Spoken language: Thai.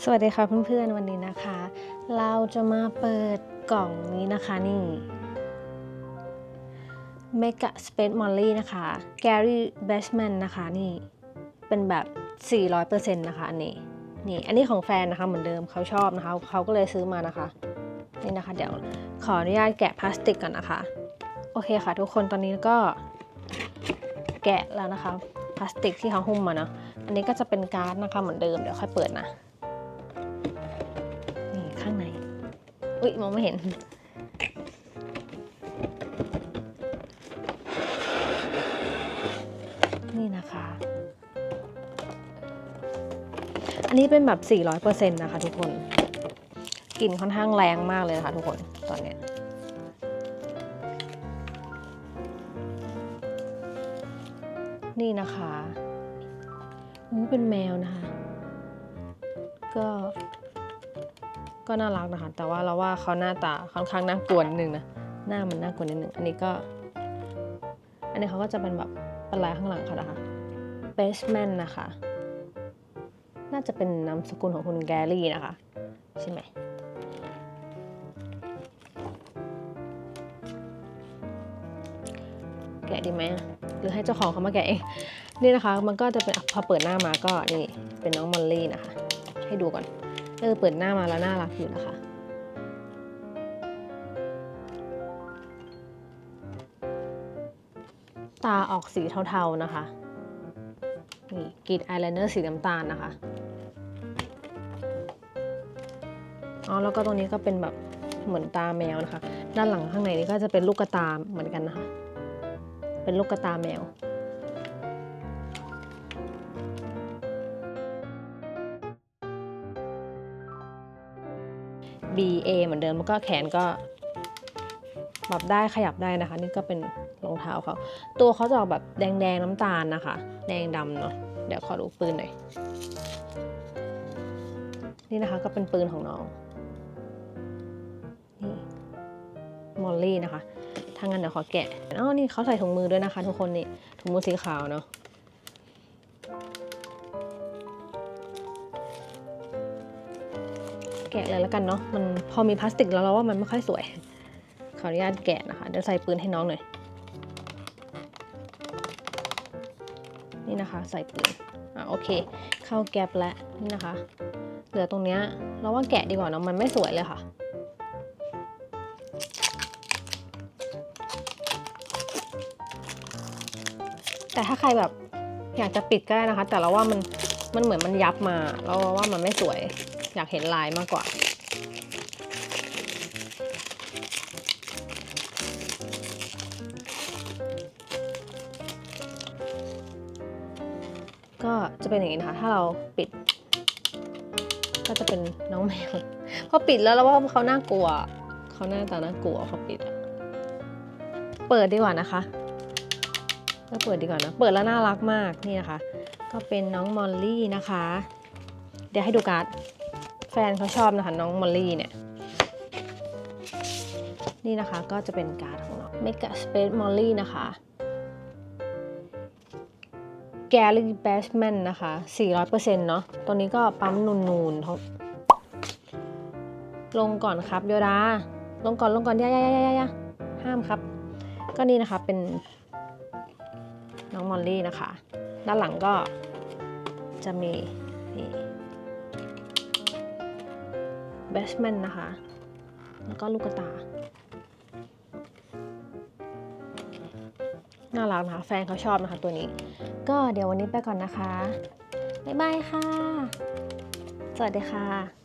สวัสดีค่ะเพื่อนๆวันนี้นะคะ เราจะมาเปิดกล่องนี้นะคะนี่ Mega Space Molly นะคะ Gary Bashman นะคะนี่เป็นแบบ 400%นะคะอันนี้นี่อันนี้ของแฟนนะคะเหมือนเดิมเขาชอบนะคะเขาก็เลยซื้อมานะคะนี่นะคะ เดี๋ยวขออนุญาตแกะพลาสติกก่อนนะคะ โอเคค่ะทุกคนตอนนี้ก็แกะแล้วนะคะพลาสติกที่เขาหุ้มมาเนาะอันนี้ก็จะเป็นการ์ดนะคะเหมือนเดิมเดี๋ยวค่อยเปิดนะ อุ๊ยมองไม่เห็น นี่นะคะ อันนี้เป็นแบบ 400%นะคะทุกคนกลิ่นค่อนข้างแรงมากเลยนะคะทุกคนตอนนี้นี่นะคะอู้เป็นแมวนะคะ ก็ ก็น่ารักนะคะ แต่ว่าเราว่าเขาหน้าตาค่อนข้างน่ากลัวนิดนึงนะ หน้ามันน่ากลัวนิดนึง อันนี้ก็ อันนี้เขาก็จะเป็นแบบเป็นลายข้างหลังเขานะคะ Basement นะคะ น่าจะเป็นนามสกุลของคุณแกรี่นะคะ ใช่ไหมแกะดีไหมหรือให้เจ้าของเขามาแกะเอง นี่นะคะ มันก็จะเป็นพอเปิดหน้ามาก็นี่เป็นน้องมอลลี่นะคะ ให้ดูก่อน เออเปิดหน้ามาแล้วน่ารักอยู่นะคะ ตาออกสีเทาๆนะคะนี่กรีดอายไลเนอร์สีน้ำตาลนะคะอ๋อแล้วก็ตรงนี้ก็เป็นแบบเหมือนตาแมวนะคะ ด้านหลังข้างในนี้ก็จะเป็นลูกกระตาเหมือนกันนะคะ เป็นลูกกระตาแมว B A เหมือนเดิมแล้วก็แขนก็ปรับได้ขยับได้นะคะ นี่ก็เป็นรองเท้าเขาตัวเขาจะออกแบบแดงๆน้ำตาลนะคะ แดงดำเนาะเดี๋ยวขอดูปืนหน่อยนี่นะคะก็เป็นปืนของน้องนี่มอลลี่นะคะถ้างั้นเดี๋ยวขอแกะอ๋อนี่เขาใส่ถุงมือด้วยนะคะ ทุกคนนี่ถุงมือสีขาวเนาะ แกะเลยแล้วกันเนาะมันพอมีพลาสติกแล้วเราว่ามันไม่ค่อยสวย ขออนุญาตแกะนะคะเดี๋ยวใส่ปืนให้น้องหน่อยนี่นะคะใส่ปืนอะโอเค เข้าแก๊ปแล้วนี่นะคะ เหลือตรงเนี้ยเราว่าแกะดีกว่าเนาะมันไม่สวยเลยค่ะแต่ถ้าใครแบบอยากจะปิดก็ได้นะคะ แต่เราว่ามันมันเหมือนมันยับมาเราว่ามันไม่สวย อยากเห็นลายมากกว่าก็จะเป็นอย่างนี้นะคะถ้าเราปิด ก็จะเป็นน้องแมวพอปิดแล้วเราว่าเขาน่ากลัวเขาหน้าตาน่ากลัวเขาปิดเปิดดีกว่านะคะ ก็เปิดดีกว่านะเปิดแล้วน่ารักมากนี่นะคะ ก็เป็นน้องมอลลี่นะคะ เดี๋ยวให้ดูการ์ด แฟนเขาชอบนะคะน้องมอลลี่เนี่ย นี่นะคะก็จะเป็นการ์ดของน้อง Mega Space Molly นะคะ Gary Bashman นนะคะ 400%เนาะตัวนี้ก็ปั๊มนูนๆเขาลงก่อนครับโยดา ลงก่อนลงก่อนย่าย่าย่าย่าย่าห้ามครับ ก็นี่นะคะเป็นน้องมอลลี่นะคะ ด้านหลังก็จะมีนี่ แบชแมนนะคะ แล้วก็ลูกตา น่ารักนะคะแฟนเขาชอบนะคะตัวนี้ ก็เดี๋ยววันนี้ไปก่อนนะคะ บ๊ายบายค่ะ สวัสดีค่ะ